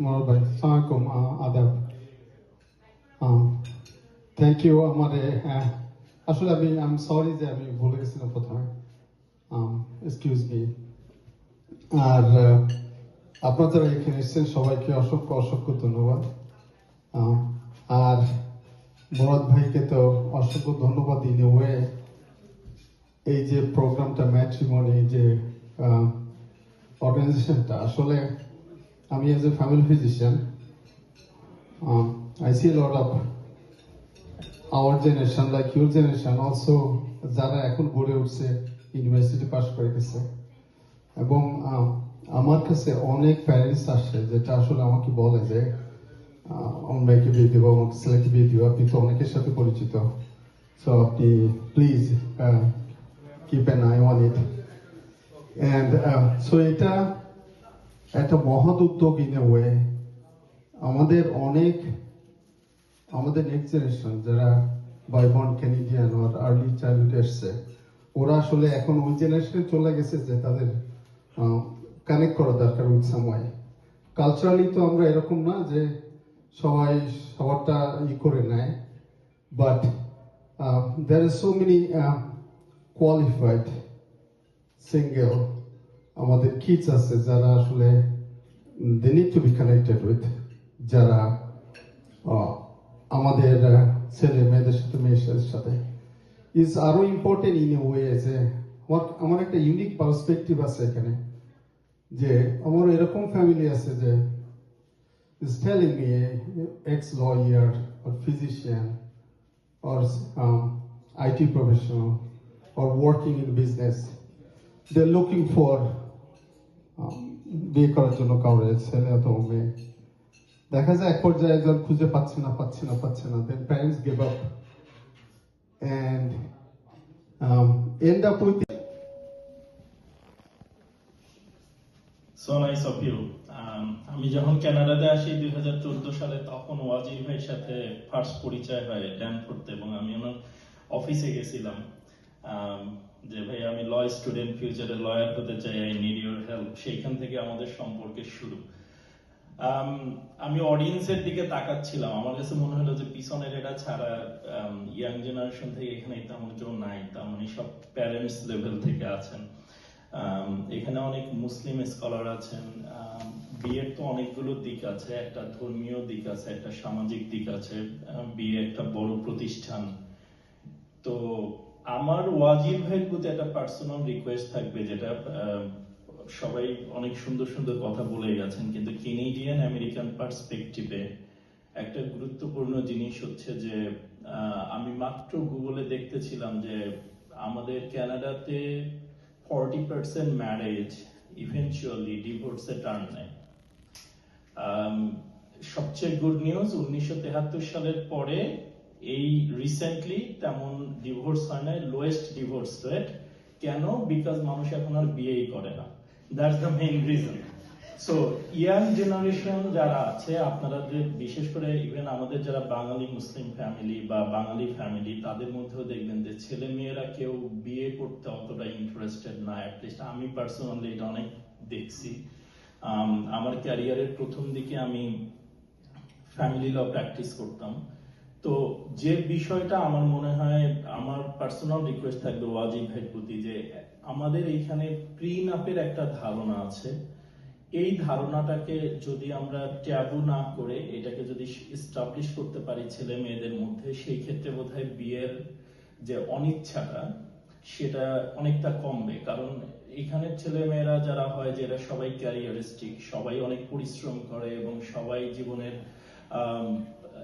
ভাই সালামালাইকুম আদাব থ্যাংক ইউ আমার আসলে আমি আই এম সরি যে আমি ভুলে গেছিলাম প্রথমে। এক্সকিউজ মি আর আহ, আপনারা এখানে এসেছেন সবাইকে অসংখ্য অসংখ্য ধন্যবাদ। আর মোরাদ ভাইকে তো অসংখ্য ধন্যবাদ ইন ওয়ে এই যে প্রোগ্রামটা ম্যাট্রিমনি যে অর্গানাইজেশনটা আসলে আমি as a family physician I see lot of our generation like your generation also যারা এখন গড়ে উঠছে ইউনিভার্সিটি পাস করে গেছে এবং আমার কাছে অনেক প্যারেন্টস আসে, যেটা আসলে আমাকে বলে যে আমার মেয়েকে বিয়ে দিব, আমার ছেলেকে বিয়ে দিব, আপনি তো অনেকের সাথে পরিচিত। সো আপনি please keep an eye on it and so এটা একটা মহৎ উদ্যোগ ইন ওয়ে আমাদের অনেক আমাদের নেক্সট জেনারেশন যারা বাই বর্ন ক্যানেডিয়ান আর আর্লি চাইল্ডহুড এসছে ওরা আসলে এখন ওই জেনারেশনে চলে গেছে যে তাদের কানেক্ট করা দরকার উইথ সময়। কালচারালি তো আমরা এরকম না যে সবাই সবারটা ই করে নেয় but are so many uh, qualified single আমাদের কিডস আছে যারা আসলে they need to be connected with যারা আহ, আমাদের আহ, ছেলে মেয়েদের সাথে মেয়েদের সাথে ইজ আরও ইম্পর্টেন্ট ইন এ ওয়ে যে আমার আমার একটা ইউনিক পার্সপেক্টিভ আছে এখানে যে আমার এরকম ফ্যামিলি আছে যে is telling me ex lawyer or physician or um, IT professional or working in business. Looking for um, বিয়ে করার জন্য কাউরে ছেলে অথবা মেয়ে। দেখা যায় এক পর্যায়ে একজন খুঁজে পাচ্ছে না পাচ্ছে না পাচ্ছে না। Then parents give up nice of you Um, আমি যখন কানাডাতে আসি দুই হাজার চোদ্দ সালে তখন ওয়াজির ভাইয়ের সাথে ফার্স্ট পরিচয় হয় ড্যানফোর্ডতে এবং আমি ওনার অফিসে গেছিলাম। Um, যে ভাই আমি ল স্টুডেন্ট ফিউচারে লয়ার হতে চাই আই নিড ইউর হেল্প সেইখান থেকে আমাদের সম্পর্কের শুরু। আমি অডিয়েন্সের দিকে তাকাচ্ছিলাম। আমার কাছে মনে হলো যে, পিছনের এটা ছাড়া ইয়াং জেনারেশন থেকে এখানে তেমন কেউ নাই, তার মানে সব প্যারেন্টস লেভেল থেকে আছেন। এখানে অনেক মুসলিম স্কলার আছেন। বিয়ের তো অনেকগুলো দিক আছে, একটা ধর্মীয় দিক আছে, একটা সামাজিক দিক আছে বিয়ে একটা বড় প্রতিষ্ঠান। তো আমার ওয়াজির ভাইয়ের প্রতি একটা পার্সোনাল রিকোয়েস্ট থাকবে যেটা সবাই অনেক সুন্দর সুন্দর কথা বলে গেছেন, কিন্তু কেনেডিয়ান আমেরিকান পার্সপেক্টিভে একটা গুরুত্বপূর্ণ জিনিস হচ্ছে যে আমি মাত্র গুগলে দেখতেছিলাম যে আমাদের কানাডাতে ফর্টি পার্সেন্ট ম্যারেজ ইভেনচুয়ালি ডিভোর্সে টার্ন নেয়। সবচেয়ে গুড নিউজ উনিশশো সালের পরে এই রিসেন্টলি তেমন ডিভোর্স হয় না লোয়েস্ট ডিভোর্স রেট কেন? বিকজ মানুষ এখন আর বিয়েই করে না। That's the main reason so young generation যারা আছে আপনারা যে বিশেষ করে ইভেন আমাদের যারা বাঙালি মুসলিম ফ্যামিলি বা বাঙালি ফ্যামিলি তাদের মধ্যেও দেখবেন যে ছেলে মেয়েরা কেউ বিয়ে করতে অতটা ইন্টারেস্টেড না। অ্যাটলিস্ট আমি পার্সোনালি এটা অনেক দেখছি। আম, আমার ক্যারিয়ারের প্রথম দিকে আমি ফ্যামিলি ল প্র্যাকটিস করতাম। তো যে বিষয়টা আমার মনে হয়, আমার পার্সোনাল রিকোয়েস্ট থাকবে ওয়াজিব ভাইয়ের প্রতি যে, আমাদের এইখানে প্রিনাপের একটা ধারণা আছে। এই ধারণাটাকে যদি আমরা ট্যাবু না করে এটাকে যদি এস্টাবলিশ করতে পারি ছেলে মেয়েদের মধ্যে, সেই ক্ষেত্রে বোধহয় বিয়ের যে অনিচ্ছাটা, সেটা অনেকটা কমবে। কারণ এখানের ছেলে মেয়েরা যারা হয় যে এরা সবাই ক্যারিয়ারিস্টিক সবাই অনেক পরিশ্রম করে এবং সবাই জীবনের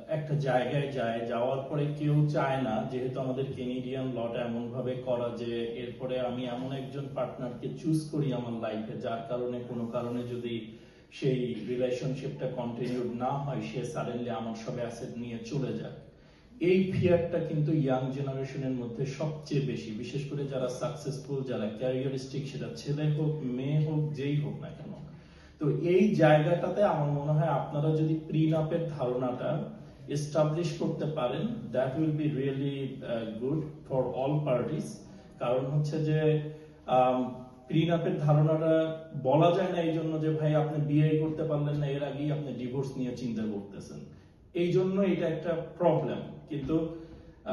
একটা জায়গায় যায়, যাওয়ার পরে কেউ চায় না, যেহেতু আমাদের কেনেডিয়ান লটা এমন ভাবে করা যে এরপরে আমি এমন একজন পার্টনারকে চুজ করি আমার লাইফে যার কারণে, কোনো কারণে যদি সেই রিলেশনশিপটা কন্টিনিউড না হয়, সে সাডেনলি আমার সব অ্যাসেট নিয়ে চলে যায় এই ফিয়ারটা কিন্তু ইয়াং জেনারেশনের মধ্যে সবচেয়ে বেশি, বিশেষ করে যারা সাকসেসফুল যারা ক্যারিয়ারিস্টিক সেটা ছেলে হোক, মেয়ে হোক, যেই হোক না কেন। তো এই জায়গাটাতে আমার মনে হয় আপনারা যদি প্রিনাপের ধারণাটা এস্টাবলিশ করতে পারেন that will be really good for all parties কারণ হচ্ছে যে প্রিনাপের ধারণাটা বলা যায় না এই জন্য যে ভাই আপনি বিয়ে করতে পারলেন না এর আগেই আপনি ডিভোর্স নিয়ে চিন্তা করতেছেন। এই জন্য এটা একটা প্রবলেম কিন্তু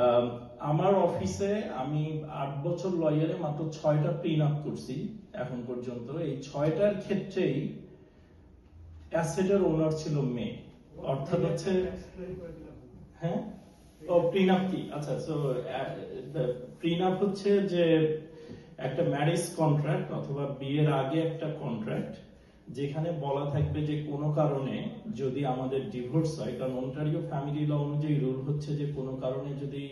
আম, আমার অফিসে আমি আট বছর লয়ারে মাত্র ছয়টা প্রিন আপ করছি এখন পর্যন্ত। এই ছয়টার ক্ষেত্রেই অ্যাসেটের ওনার ছিল মেয়ে। অর্থাৎ হচ্ছে হ্যাঁ? ও প্রিনাপ কি? আচ্ছা সো প্রিনাপ হচ্ছে যে একটা ম্যারেজ কন্ট্রাক্ট অথবা বিয়ের আগে একটা কন্ট্রাক্ট যেখানে বলা থাকবে যে কোনো কারণে যদি আমাদের ডিভোর্স হয় কারণ অন্টারিও ফ্যামিলি ল অনুযায়ী রুল হচ্ছে যে কোনো কারণে যদি